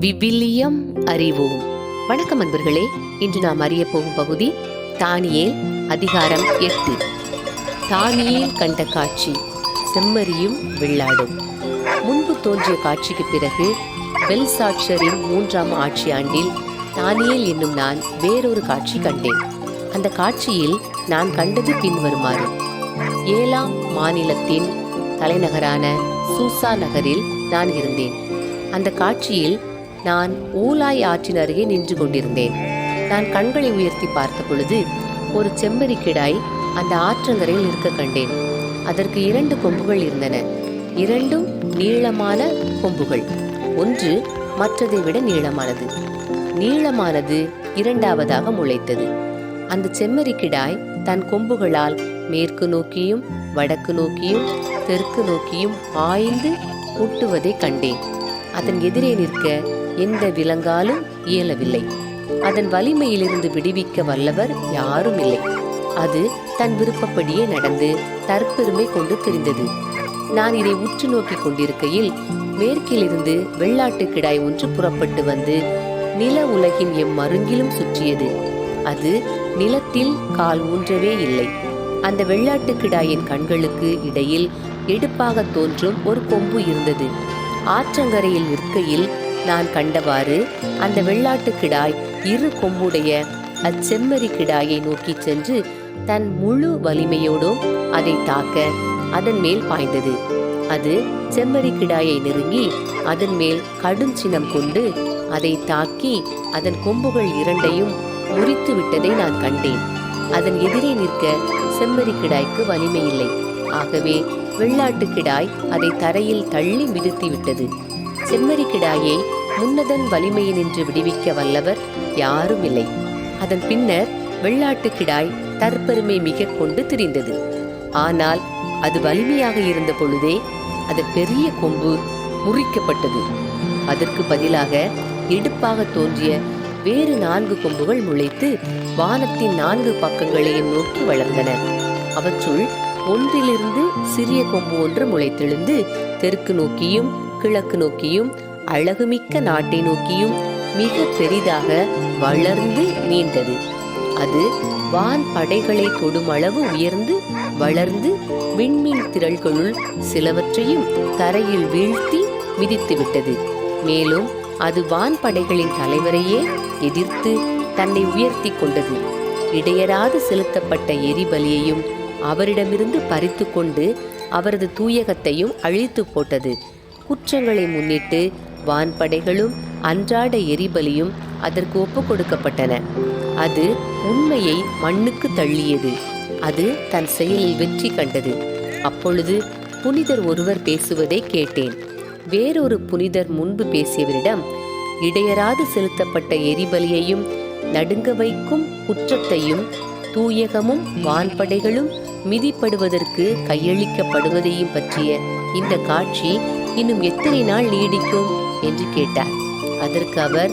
விவிலியம் அறிவோம். வணக்கம் அன்பர்களே இன்று நாம் அறிய போகும் பகுதி தானியேல் அதிகாரம் எட்டு. தானியேல் கண்ட காட்சி செம்மறியும் வெள்ளாடும் முன்பு தோன்றிய காட்சிக்கு பிறகு பெல்சாட்சரின் மூன்றாம் ஆட்சி ஆண்டில் தானியேல் என்னும் நான் வேறொரு காட்சி கண்டேன். அந்த காட்சியில் நான் கண்டது பின்வருமாறு. ஏழாம் மாநிலத்தின் தலைநகரான சூசா நகரில் நான் இருந்தேன். அந்த காட்சியில் நான் ஊலாய் ஆற்றின் அருகே நின்று கொண்டிருந்தேன். நான் கண்களை உயர்த்தி பார்த்த பொழுது ஒரு செம்மறி கிடாய் அந்த ஆற்றங்கரையில் இருக்க கண்டேன். அதற்கு இரண்டு கொம்புகள் இருந்தன. இரண்டும் நீளமான கொம்புகள். ஒன்று மற்றதை விட நீளமானது. நீளமானது இரண்டாவதாக முளைத்தது. அந்த செம்மறி கிடாய் தன் கொம்புகளால் மேற்கு நோக்கியும் வடக்கு நோக்கியும் தெற்கு நோக்கியும் ஆய்ந்து முட்டுவதை கண்டேன். அதன் எதிரே நிற்க எந்த விலங்காலும் இயலவில்லை. அதன் வலிமையிலிருந்து விடுவிக்க வல்லவர் யாரும் இல்லை. அது தன் விருப்பப்படியே நடந்து தற்பெருமை கொண்டு தெரிந்தது. நான் இதை உற்று நோக்கிக் கொண்டிருக்கையில் மேற்கிலிருந்து வெள்ளாட்டு கிடாய் ஒன்று புறப்பட்டு வந்து நில உலகின் எம் மருங்கிலும் சுற்றியது. அது நிலத்தில் கால் ஊன்றவே இல்லை. அந்த வெள்ளாட்டு கிடாயின் கண்களுக்கு இடையில் எடுப்பாக தோன்றும் ஒரு கொம்பு இருந்தது. ஆற்றங்கரையில் நிற்கையில் நான் கண்டவாறு அந்த வெள்ளாட்டு கிடாய் இரு கொம்புடைய அச்செம்மறி கிடாயை நோக்கி சென்று தன் முழு வலிமையோடும் அதை தாக்க அதன் மேல் பாய்ந்தது. அது செம்மறி கிடாயை நெருங்கி அதன் மேல் கடும் சினம் கொண்டு அதை தாக்கி அதன் கொம்புகள் இரண்டையும் முறித்து விட்டதை நான் கண்டேன். அதன் எதிரே நிற்க செம்மறி கிடாய்க்கு வலிமை இல்லை ஆகவே வெள்ளாட்டு கிடாய் அதை தரையில் தள்ளி மிதித்து விட்டது. செம்மறிக்கிடாயை முன்னதன் வலிமையினின்று விடுவிக்க வல்லவர் யாரும் இல்லை அதன் பின்னர் வெள்ளாட்டு கிடாய் தற்பெருமை மிக கொண்டு திரிந்தது. ஆனால் அது வலிமையாக இருந்த பொழுதே அது பெரிய கொம்பு முறிக்கப்பட்டது. அதற்கு பதிலாக இடுப்பாக தோன்றிய வேறு நான்கு கொம்புகள் முளைத்து வானத்தின் நான்கு பக்கங்களையும் நோக்கி வளர்ந்தன. அவற்றுள் ஒன்றிலிருந்து சிறிய கொம்பு ஒன்று முளைத்தெழுந்து தெற்கு நோக்கியும் கிழக்கு நோக்கியும் அழகுமிக்க நாட்டை நோக்கியும் மிக பெரிதாக வளர்ந்து நீண்டது. அது வான் படைகளை தொடும் அளவு உயர்ந்து வளர்ந்து விண்மீன் திரள்களுள் சிலவற்றையும் தரையில் வீழ்த்தி மிதித்துவிட்டது. மேலும் அது வான்படைகளின் தலைவரையே எதிர்த்து தன்னை உயர்த்தி கொண்டது. இடையராது செலுத்தப்பட்ட எரிபலியையும் அவரிடமிருந்து பறித்து கொண்டு அவரது தூயகத்தையும் அழித்து போட்டது. குற்றங்களை முன்னிட்டு வான்படைகளும் அன்றாட எரிபலியும் அதற்கு ஒப்பு கொடுக்கப்பட்டன. அது உண்மையை மண்ணுக்கு தள்ளியது. அது தன் செயலில் வெற்றி கண்டது. அப்பொழுது புனிதர் ஒருவர் பேசுவதை கேட்டேன். வேறொரு புனிதர் முன்பு பேசியவரிடம் இடையராது செலுத்தப்பட்ட எரிபலியையும் நடுங்க வைக்கும் குற்றத்தையும் தூயகமும் வான்படைகளும் மிதிப்படுவதற்கு கையளிக்கப்படுவதையும் பற்றிய இந்த காட்சி இன்னும் எத்தனை நாள் நீடிக்கும் என்று கேட்டார். அதற்கு அவர்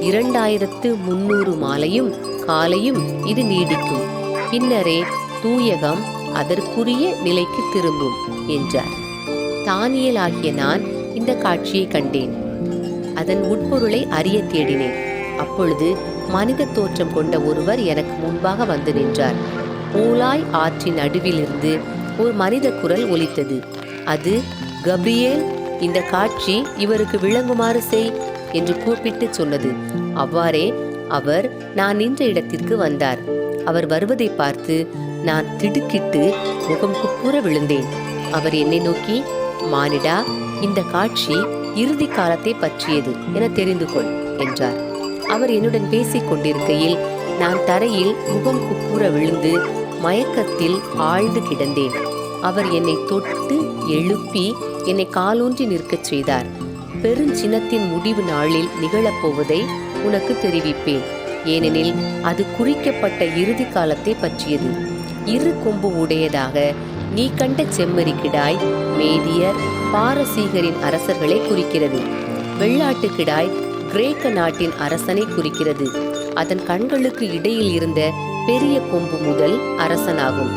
இரண்டாயிரத்து முன்னூறு மாலையும் காலையும் இது நீடிக்கும். பின்னரே தூயகம் அதற்குரிய நிலைக்கு திரும்பும் என்றார். தானியல் ஆகிய நான் இந்த காட்சியை கண்டேன். அதன் உட்பொருளை அறிய தேடினேன். அப்பொழுது மனித தோற்றம் கொண்ட ஒருவர் எனக்கு முன்பாக வந்து நின்றார். ஊலாய் ஆற்றின் நடுவிலிருந்து ஒரு மனித குரல் ஒலித்தது. அது கப்ரியேல் இந்த காட்சி இவருக்கு விளங்குமாறு செய் என்று கூப்பிட்டு சொன்னது. அவ்வாறே அவர் நான் நின்ற இடத்திற்கு வந்தார். அவர் வருவதை பார்த்து நான் திடுக்கிட்டு முகம் குப்புற விழுந்தேன். அவர் என்னை நோக்கி மானிடா இந்த காட்சி இறுதி காலத்தை பற்றியது என தெரிந்து கொள் என்றார். அவர் என்னுடன் பேசிக் கொண்டிருக்கையில் நான் தரையில் முகம் குப்புற விழுந்து மயக்கத்தில் ஆழ்ந்து கிடந்தேன். அவர் என்னை தொட்டு எழுப்பி என்னை காலூன்றி நிற்கச் செய்தார். பெருஞ்சினத்தின் முடிவு நாளில் நிகழப்போவதை உனக்கு தெரிவிப்பேன். ஏனெனில் அது குறிக்கப்பட்ட இறுதி காலத்தை பற்றியது. இரு கொம்பு உடையதாக நீ கண்ட செம்மறி கிடாய் மேதியர் பாரசீகரின் அரசர்களை குறிக்கிறது. வெள்ளாட்டு கிடாய் கிரேக்க நாட்டின் அரசனை குறிக்கிறது. அதன் கண்களுக்கு இடையில் இருந்த பெரிய கொம்பு முதல் அரசனாகும்.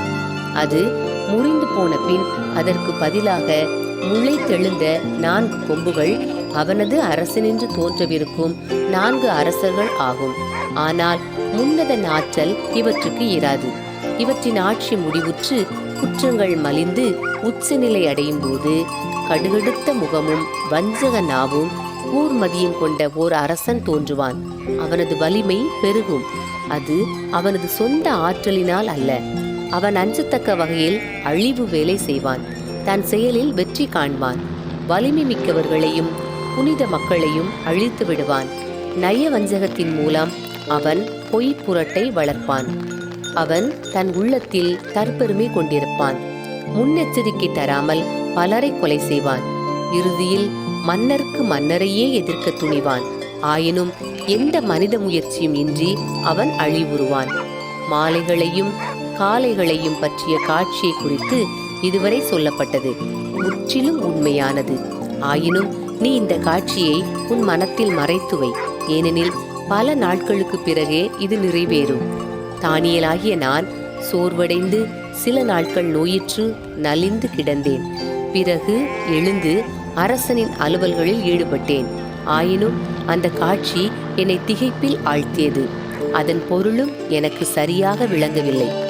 அது முறிந்து போன பின் அதற்கு பதிலாக முளை தெளிந்த நான்கு கொம்புகள் அவனது அரசனின்று தோன்றவிருக்கும் நான்கு அரசர்கள் ஆகும். ஆனால் முன்னதன் ஆற்றல் இவற்றுக்கு இராது. இவற்றின் ஆட்சி முடிவுற்று குற்றங்கள் மலிந்து உச்சநிலை அடையும் போது கடுகடுத்த முகமும் வஞ்சக நாவும் கூர்மதியும் கொண்ட ஓர் அரசன் தோன்றுவான். அவனது வலிமை பெருகும். அது அவனது சொந்த ஆற்றலினால் அல்ல. அவன் அஞ்சத்தக்க வகையில் அழிவு வேலை செய்வான். தன் செயலில் வெற்றி காண்பான். வலிமை மிக்கவர்களையும் புனித மக்களையும் அழித்து விடுவான். நய வஞ்சகத்தின் மூலம் அவன் பொய் புரட்டை வளர்ப்பான். அவன் தன் உள்ளத்தில் தற்பெருமை கொண்டிருப்பான். முன்னெச்சரிக்கை தராமல் பலரை கொலை செய்வான். இறுதியில் மன்னருக்கு மன்னரையே எதிர்க்க துணிவான். ஆயினும் எந்த மனித முயற்சியும் இன்றி அவன் அழிவுறுவான். மாலைகளையும் காளைகளையும் பற்றிய காட்சியை குறித்து இதுவரை சொல்லப்பட்டது. முற்றிலும் உண்மையானது. ஆயினும் நீ இந்த காட்சியை உன் மனத்தில் மறைத்து வை. ஏனெனில் பல நாட்களுக்கு பிறகே இது நிறைவேறும். தானியலாகிய நான் சோர்வடைந்து சில நாட்கள் நோயிற்று நலிந்து கிடந்தேன். பிறகு எழுந்து அரசனின் அலுவல்களில் ஈடுபட்டேன். ஆயினும் அந்த காட்சி என்னை திகைப்பில் ஆழ்த்தியது. அதன் பொருளும் எனக்கு சரியாக விளங்கவில்லை.